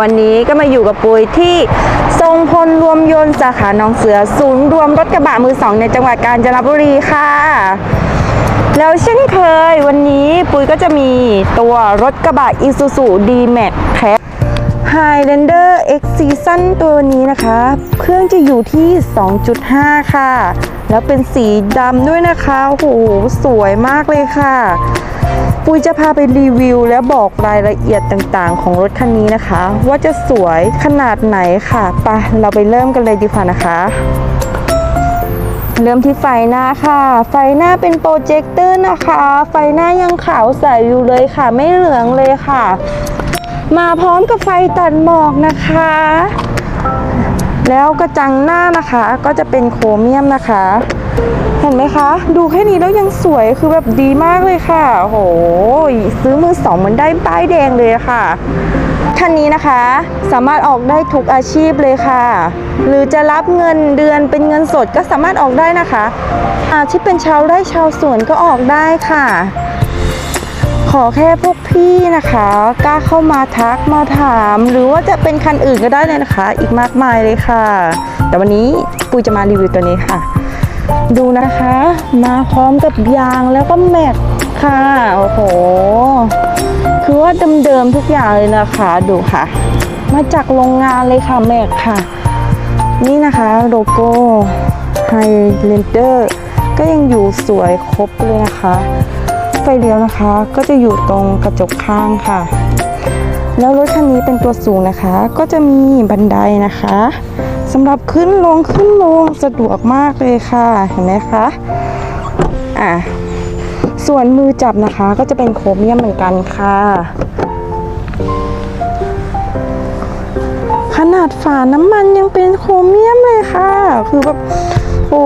วันนี้ก็มาอยู่กับปุยที่ทรงพลรวมยนต์สาขาหนองเสือศูนย์รวมรถกระบะมือสองในจังหวัดกาญจนบุรีค่ะ แล้วเช่นเคยวันนี้ปุยก็จะมีตัวรถกระบะ Isuzu D-Max แท้ Highlander X Season ตัวนี้นะคะ เครื่องจะอยู่ที่ 2.5 ค่ะ แล้วเป็นสีดำด้วยนะคะโอ้โหสวยมากเลยค่ะ ปุยจะพาไปรีวิว และบอกรายละเอียดต่างๆ ของรถคันนี้นะคะ ว่าจะสวยขนาดไหนค่ะไปะเราไปเริ่มกันเลยดีกว่านะคะ เริ่มที่ไฟหน้าค่ะ ไฟหน้าเป็นโปรเจคเตอร์นะคะ ไฟหน้ายังขาวใสอยู่เลยค่ะ ไม่เหลืองเลยค่ะ มาพร้อมกับไฟตัดหมอกนะคะ แล้วกระจังหน้านะคะก็จะเป็นโครเมียมนะคะ เห็นไหมคะ ดูแค่นี้แล้วยังสวยคือแบบดีมากเลยค่ะโหซื้อมือสองเหมือนได้ป้ายแดงเลยค่ะคันนี้นะคะสามารถออกได้ทุกอาชีพเลยค่ะ หรือจะรับเงินเดือนเป็นเงินสดก็สามารถออกได้นะคะอาที่เป็นชาวไร่ชาวสวนก็ออกได้ค่ะ ขอแค่พวกพี่นะคะกล้าเข้ามาทักมาถาม หรือว่าจะเป็นคันอื่นก็ได้เลยนะคะ อีกมากมายเลยค่ะ แต่วันนี้ปุยจะมารีวิวตัวนี้ค่ะ ดูนะคะ มาพร้อมกับยางแล้วก็แม็กค่ะ โอ้โห คือว่าเดิมๆทุกอย่างเลยนะคะ ดูค่ะ มาจากโรงงานเลยค่ะแม็กค่ะ นี่นะคะโลโก้ไฮเลนเดอร์ก็ยังอยู่สวยครบเลยนะคะ ไฟเลี้ยวนะคะก็จะอยู่ตรงกระจกข้างค่ะ แล้วรถคันนี้เป็นตัวสูงนะคะ ก็จะมีบันไดนะคะ สำหรับขึ้นลงขึ้นลงสะดวกมากเลยค่ะเห็นไหมคะอะส่วนมือจับนะคะก็จะเป็นโครเมียมเหมือนกันค่ะ ขนาดฝาน้ำมันยังเป็นโครเมียมเลยค่ะ คือแบบโอ้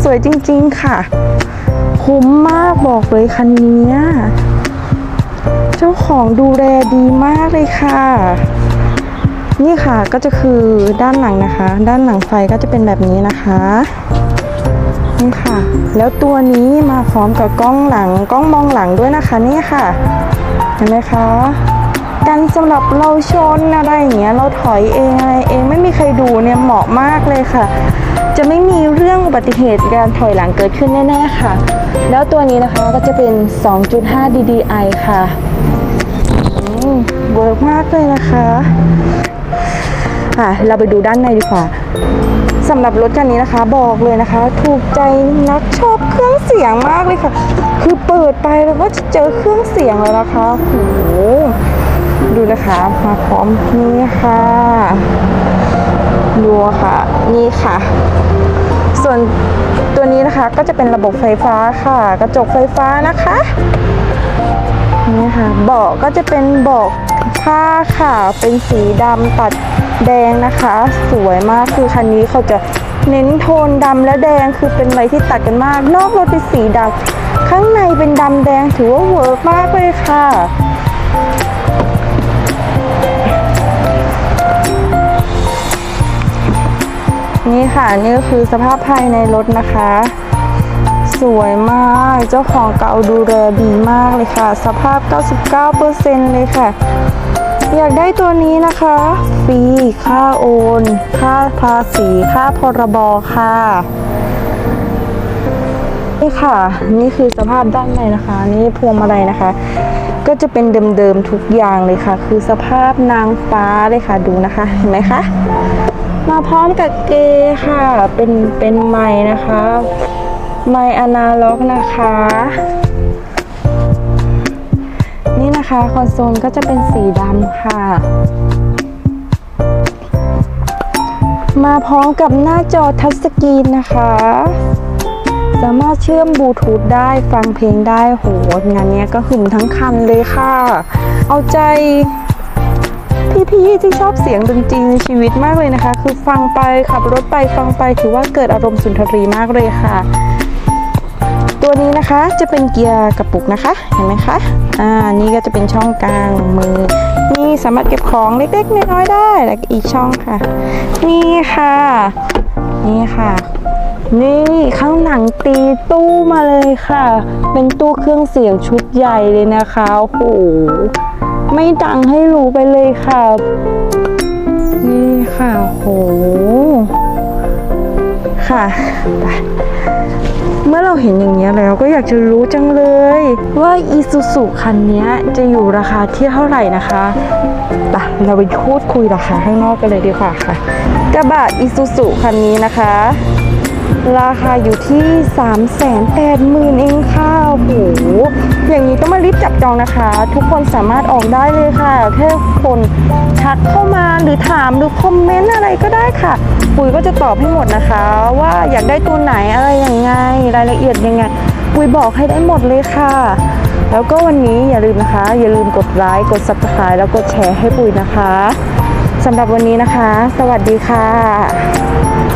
สวยจริงๆค่ะ คุ้มมากบอกเลยคันนี้ เจ้าของดูแลดีมากเลยค่ะ นี่ค่ะก็จะคือด้านหลังนะคะ ด้านหลังไฟก็จะเป็นแบบนี้นะคะนี่ค่ะ แล้วตัวนี้มาพร้อมกับกล้องหลังกล้องมองหลังด้วยนะคะนี่ค่ะเห็นไหมคะกันสำหรับเราชนอะไรอย่างเงี้ยเราถอยเองอะไรเองไม่มีใครดูเนี่ยเหมาะมากเลยค่ะ จะไม่มีเรื่องอุบัติเหตุการถอยหลังเกิดขึ้นแน่ๆค่ะ แล้วตัวนี้นะคะก็จะเป็น 2.5 DDI ค่ะอืมเวิร์กมากเลยนะคะ ค่ะ เราไปดูด้านในดีกว่าสำหรับรถคันนี้นะคะ บอกเลยนะคะ ถูกใจนักชอบเครื่องเสียงมากเลยค่ะ คือเปิดไปแล้วก็จะเจอเครื่องเสียงแล้วนะคะโอ้โหดูนะคะมาพร้อมนี่ค่ะดูค่ะ นี่ค่ะ ส่วนตัวนี้นะคะก็จะเป็นระบบไฟฟ้าค่ะ กระจกไฟฟ้านะคะนี่ค่ะเบาะก็จะเป็นเบาะผ้าค่ะ เป็นสีดำตัด แดงนะคะ สวยมากคือคันนี้เขาจะเน้นโทนดำและแดงคือเป็นอะไรที่ตัดกันมาก นอกรถเป็นสีดำข้างในเป็นดำแดงถือว่าเวิร์กมากเลยค่ะนี่ค่ะนี่ก็คือสภาพภายในรถนะคะ สวยมากเจ้าของเก่าดูแลดีมากเลยค่ะ สภาพ 99%เลยค่ะ อยากได้ตัวนี้นะคะฟรีค่าโอน ค่าภาษี ค่าพรบค่ะนี่ค่ะ นี่คือสภาพด้านในนะคะ นี่พวงมาลัยนะคะ ก็จะเป็นเดิมๆทุกอย่างเลยค่ะ คือสภาพนางฟ้าเลยค่ะดูนะคะเห็นไหมคะมาพร้อมกับเกย์ค่ะ เป็นเป็นไม้นะคะ ไม้อนาล็อกนะคะ นะคะ คอนโซลก็จะเป็นสีดำค่ะ มาพร้อมกับหน้าจอทัชสกรีนนะคะ สามารถเชื่อมบลูทูธได้ฟังเพลงได้โหงานนี้ก็หึมทั้งคันเลยค่ะ เอาใจพี่ๆที่ชอบเสียงดนตรีในชีวิตมากเลยนะคะ คือฟังไปขับรถไปฟังไปถือว่าเกิดอารมณ์สุนทรีมากเลยค่ะ ตัวนี้นะคะจะเป็นเกียร์กระปุกนะคะ เห็นไหมคะ อ่านี่ก็จะเป็นช่องกลางมือ นี่สามารถเก็บของเล็กๆน้อยๆได้แล้วอีกช่องค่ะ นี่ค่ะ นี่ค่ะ นี่ข้างหลังตีตู้มาเลยค่ะ เป็นตู้เครื่องเสียงชุดใหญ่เลยนะคะโอ้โหไม่ดังให้รู้ไปเลยค่ะ นี่ค่ะโห่ะไปเมื่อเราเห็นอย่างนี้แล้วก็อยากจะรู้จังเลย ว่าอีซูซูคันนี้จะอยู่ราคาที่เท่าไหร่นะคะไปเราไปพูดคุยราคาข้างนอกกันเลยดีกว่าค่ะ กระบะอีซูซูคันนี้นะคะ ราคาอยู่ที่ 3 8 0 0 0 0 เองค่ะโอ้โหอย่างนี้ต้องมารีบจับจองนะคะ ทุกคนสามารถออกได้เลยค่ะ แค่คนทักเข้ามาหรือถามหรือคอมเมนต์อะไรก็ได้ค่ะ ปุ๋ยก็จะตอบให้หมดนะคะ ว่าอยากได้ตัวไหนอะไรยังไง รายละเอียดยังไง ปุ๋ยบอกให้ได้หมดเลยค่ะ แล้วก็วันนี้อย่าลืมนะคะ อย่าลืมกดไลค์กด subscribe แล้วกดแชร์ให้ปุ๋ยนะคะสำหรับวันนี้นะคะ สวัสดีค่ะ